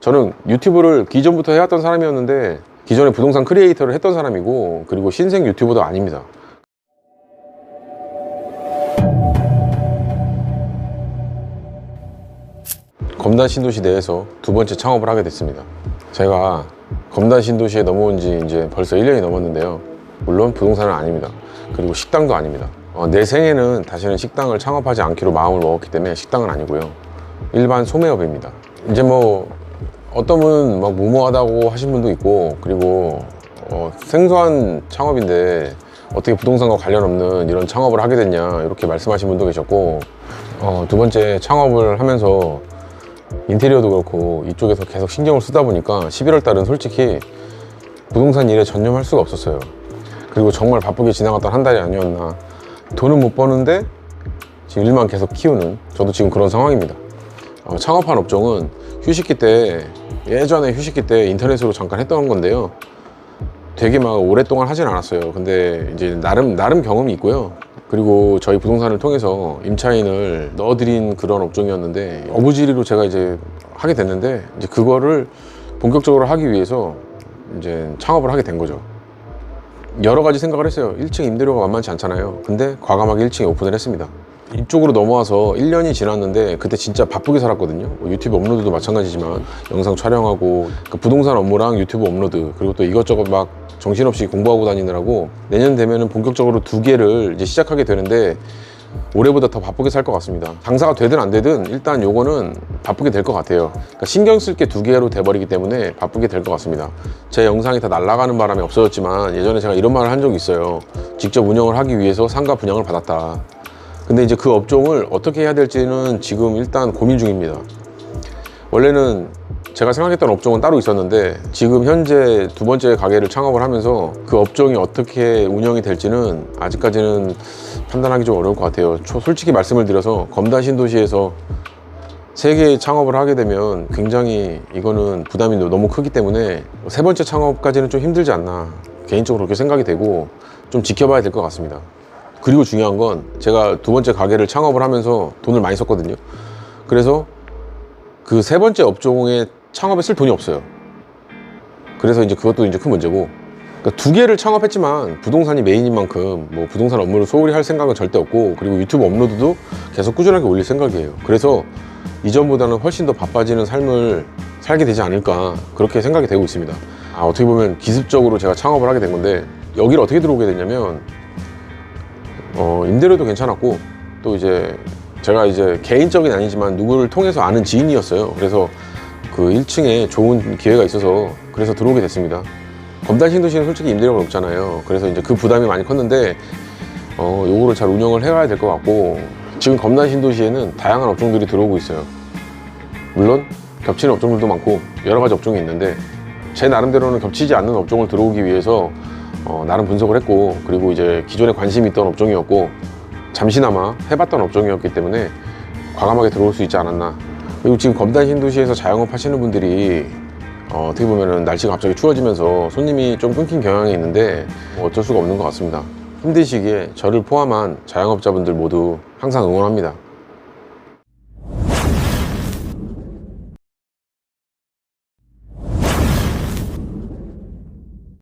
저는 유튜브를 기존부터 해왔던 사람이었는데 기존에 부동산 크리에이터를 했던 사람이고 그리고 신생 유튜버도 아닙니다. 검단 신도시 내에서 두 번째 창업을 하게 됐습니다. 제가 검단 신도시에 넘어온 지 이제 벌써 1년이 넘었는데요. 물론 부동산은 아닙니다. 그리고 식당도 아닙니다. 어, 내 생에는 다시는 식당을 창업하지 않기로 마음을 먹었기 때문에 식당은 아니고요. 일반 소매업입니다. 이제 뭐 어떤 분은 막 무모하다고 하신 분도 있고 그리고 어, 생소한 창업인데 어떻게 부동산과 관련 없는 이런 창업을 하게 됐냐 이렇게 말씀하신 분도 계셨고 어, 두 번째 창업을 하면서 인테리어도 그렇고 이쪽에서 계속 신경을 쓰다 보니까 11월 달은 솔직히 부동산 일에 전념할 수가 없었어요. 그리고 정말 바쁘게 지나갔던 한 달이 아니었나. 돈은 못 버는데 지금 일만 계속 키우는 저도 지금 그런 상황입니다. 어, 창업한 업종은 휴식기 때 예전에 휴식기 때 인터넷으로 잠깐 했던 건데요. 되게 막 오랫동안 하진 않았어요. 근데 이제 나름 나름 경험이 있고요. 그리고 저희 부동산을 통해서 임차인을 넣어드린 그런 업종이었는데 어부지리로 제가 이제 하게 됐는데 이제 그거를 본격적으로 하기 위해서 이제 창업을 하게 된 거죠. 여러 가지 생각을 했어요. 1층 임대료가 만만치 않잖아요. 근데 과감하게 1층에 오픈을 했습니다. 이쪽으로 넘어와서 1년이 지났는데 그때 진짜 바쁘게 살았거든요. 뭐 유튜브 업로드도 마찬가지지만 영상 촬영하고 그 부동산 업무랑 유튜브 업로드 그리고 또 이것저것 막 정신없이 공부하고 다니느라고 내년 되면은 본격적으로 두 개를 이제 시작하게 되는데 올해보다 더 바쁘게 살 것 같습니다. 장사가 되든 안 되든 일단 요거는 바쁘게 될 것 같아요. 그러니까 신경 쓸 게 두 개로 돼버리기 때문에 바쁘게 될 것 같습니다. 제 영상이 다 날아가는 바람에 없어졌지만 예전에 제가 이런 말을 한 적이 있어요. 직접 운영을 하기 위해서 상가 분양을 받았다. 근데 이제 그 업종을 어떻게 해야 될지는 지금 일단 고민 중입니다. 원래는 제가 생각했던 업종은 따로 있었는데 지금 현재 두 번째 가게를 창업을 하면서 그 업종이 어떻게 운영이 될지는 아직까지는 판단하기 좀 어려울 것 같아요. 초- 솔직히 말씀을 드려서 검단 신도시에서 세 개의 창업을 하게 되면 굉장히 이거는 부담이 너무 크기 때문에 세 번째 창업까지는 좀 힘들지 않나 개인적으로 그렇게 생각이 되고 좀 지켜봐야 될 것 같습니다. 그리고 중요한 건 제가 두 번째 가게를 창업을 하면서 돈을 많이 썼거든요. 그래서 그 세 번째 업종에 창업에 쓸 돈이 없어요. 그래서 이제 그것도 이제 큰 문제고. 그러니까 두 개를 창업했지만 부동산이 메인인 만큼 뭐 부동산 업무를 소홀히 할 생각은 절대 없고 그리고 유튜브 업로드도 계속 꾸준하게 올릴 생각이에요. 그래서 이전보다는 훨씬 더 바빠지는 삶을 살게 되지 않을까 그렇게 생각이 되고 있습니다. 아, 어떻게 보면 기습적으로 제가 창업을 하게 된 건데 여기를 어떻게 들어오게 됐냐면 어, 임대료도 괜찮았고 또 이제 제가 이제 개인적인 아니지만 누구를 통해서 아는 지인이었어요. 그래서 그 1층에 좋은 기회가 있어서 그래서 들어오게 됐습니다. 검단 신도시는 솔직히 임대료가 높잖아요. 그래서 이제 그 부담이 많이 컸는데 어, 요거를 잘 운영을 해가야 될 것 같고 지금 검단 신도시에는 다양한 업종들이 들어오고 있어요. 물론 겹치는 업종들도 많고 여러 가지 업종이 있는데 제 나름대로는 겹치지 않는 업종을 들어오기 위해서 어, 나름 분석을 했고 그리고 이제 기존에 관심이 있던 업종이었고 잠시나마 해봤던 업종이었기 때문에 과감하게 들어올 수 있지 않았나. 그리고 지금 검단 신도시에서 자영업 하시는 분들이 어, 어떻게 보면은 날씨가 갑자기 추워지면서 손님이 좀 끊긴 경향이 있는데 뭐 어쩔 수가 없는 것 같습니다. 힘든 시기에 저를 포함한 자영업자분들 모두 항상 응원합니다